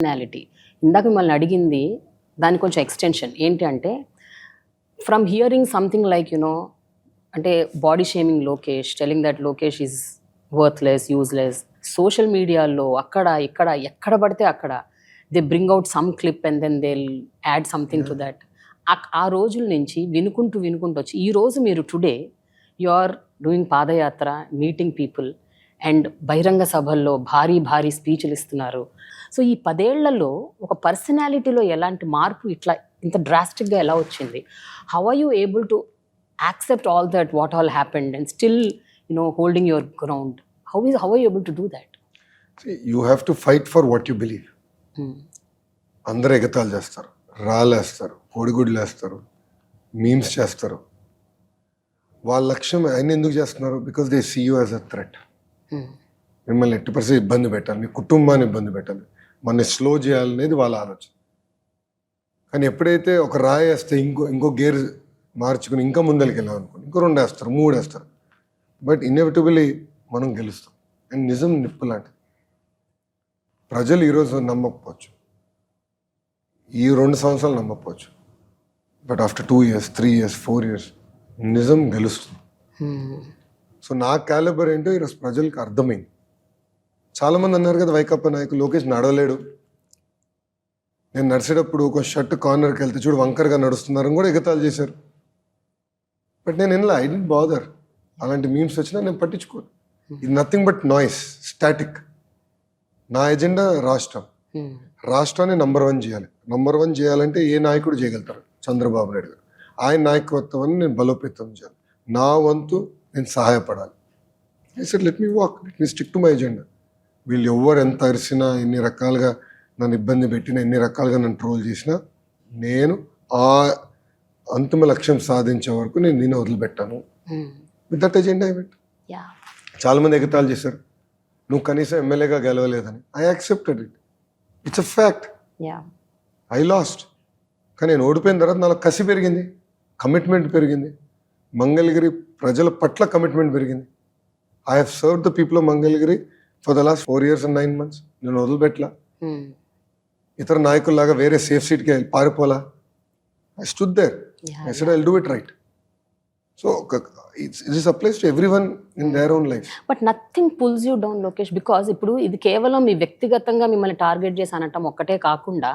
Personality ఇందాక మిమ్మల్ని అడిగింది దాని కొంచెం ఎక్స్టెన్షన్ ఏంటి అంటే from hearing something like you know అంటే body shaming Lokesh telling that Lokesh is worthless useless social మీడియాలో అక్కడ ఇక్కడ ఎక్కడ పడితే అక్కడ they bring out some clip and then they add something to that ఆ రోజుల నుంచి వినుకుంటూ వినుకుంటూ వచ్చి ఈ రోజు మీరు today you are doing padayatra meeting people and బహిరంగ సభల్లో భారీ భారీ స్పీచ్లు ఇస్తున్నారు. సో ఈ పదేళ్ళలో ఒక పర్సనాలిటీలో ఎలాంటి మార్పు ఇట్లా ఇంత డ్రాస్టిక్గా ఎలా వచ్చింది? How are you able to accept all that what all happened and still you know holding your ground how is how are able to do that you have to fight for what you believe అందరు ఎగతాలు చేస్తారు. రాళ్ళేస్తారు. కోడిగుడ్లు వేస్తారు memes చేస్తారు. వాళ్ళ లక్ష్యం ఆయన ఎందుకు చేస్తున్నారు? Because they see you as a threat మిమ్మల్ని ఎట్టి పరిస్థితి ఇబ్బంది పెట్టాలి మీ కుటుంబాన్ని ఇబ్బంది పెట్టాలి. మన స్లో చేయాలనేది వాళ్ళ ఆలోచన. కానీ ఎప్పుడైతే ఒక రాయి వేస్తే ఇంకో ఇంకో గేర్ మార్చుకుని ఇంకా ముందరికి వెళ్ళాం అనుకోండి ఇంకో రెండు వేస్తారు మూడు వేస్తారు. బట్ ఇన్ఎవిటబుల్లీ మనం గెలుస్తాం. అండ్ నిజం నిప్పు లాంటిది. ప్రజలు ఈరోజు నమ్మకపోవచ్చు. ఈ రెండు సంవత్సరాలు నమ్మకపోవచ్చు. But after two years three years four years నిజం గెలుస్తుంది. సో నా క్యాలిబర్ ఏంటో ఈరోజు ప్రజలకు అర్థమైంది. చాలామంది అన్నారు కదా వైకప్ప నాయకులు లోకేష్ నడవలేడు. నేను నడిచేటప్పుడు ఒక షర్ట్ కార్నర్కి వెళ్తే చూడు వంకరగా నడుస్తున్నారని కూడా ఎగతాలు చేశారు. బట్ నేను ఇలా ఐ డెంట్ బాదర్. అలాంటి మీమ్స్ వచ్చినా నేను పట్టించుకోను. ఇది నథింగ్ బట్ నాయిస్ స్టాటిక్. నా ఎజెండా రాష్ట్రం. రాష్ట్రాన్ని నంబర్ వన్ చేయాలి. నంబర్ వన్ చేయాలంటే ఏ నాయకుడు చేయగలుగుతారు? చంద్రబాబు నాయుడు గారు. ఆయన నాయకత్వాన్ని నేను బలోపేతం చేయాలి. నా వంతు నేను సహాయపడాలి. I said let me walk let me stick to my agenda వీళ్ళు ఎవరు ఎంత అరిసినా ఎన్ని రకాలుగా నన్ను ఇబ్బంది పెట్టినా ఎన్ని రకాలుగా నన్ను ట్రోల్ చేసినా నేను ఆ అంతిమ లక్ష్యం సాధించే వరకు నేను నేను వదిలిపెట్టాను. With that agenda I went yeah చాలామంది ఎగతాలు చేశారు. నువ్వు కనీసం ఎమ్మెల్యేగా గెలవలేదని. I accepted it it's a fact I lost కానీ నేను ఓడిపోయిన తర్వాత నాలో కసి పెరిగింది. కమిట్మెంట్ పెరిగింది. మంగళగిరి ప్రజల పట్ల కమిట్మెంట్ పెరిగింది. I have serve the people of Mangalagiri for the last four years and nine months నేను వదిలిపెట్టలా. ఇతర నాయకుల్లాగా వేరే సేఫ్ సీట్కి వెళ్ళి పారిపోలా. I stood there I said I do it right so it's applies to in their own life but nothing pulls you down Lokesh because ఇప్పుడు ఇది కేవలం మీ వ్యక్తిగతంగా మిమ్మల్ని టార్గెట్ చేసి అనటం ఒక్కటే కాకుండా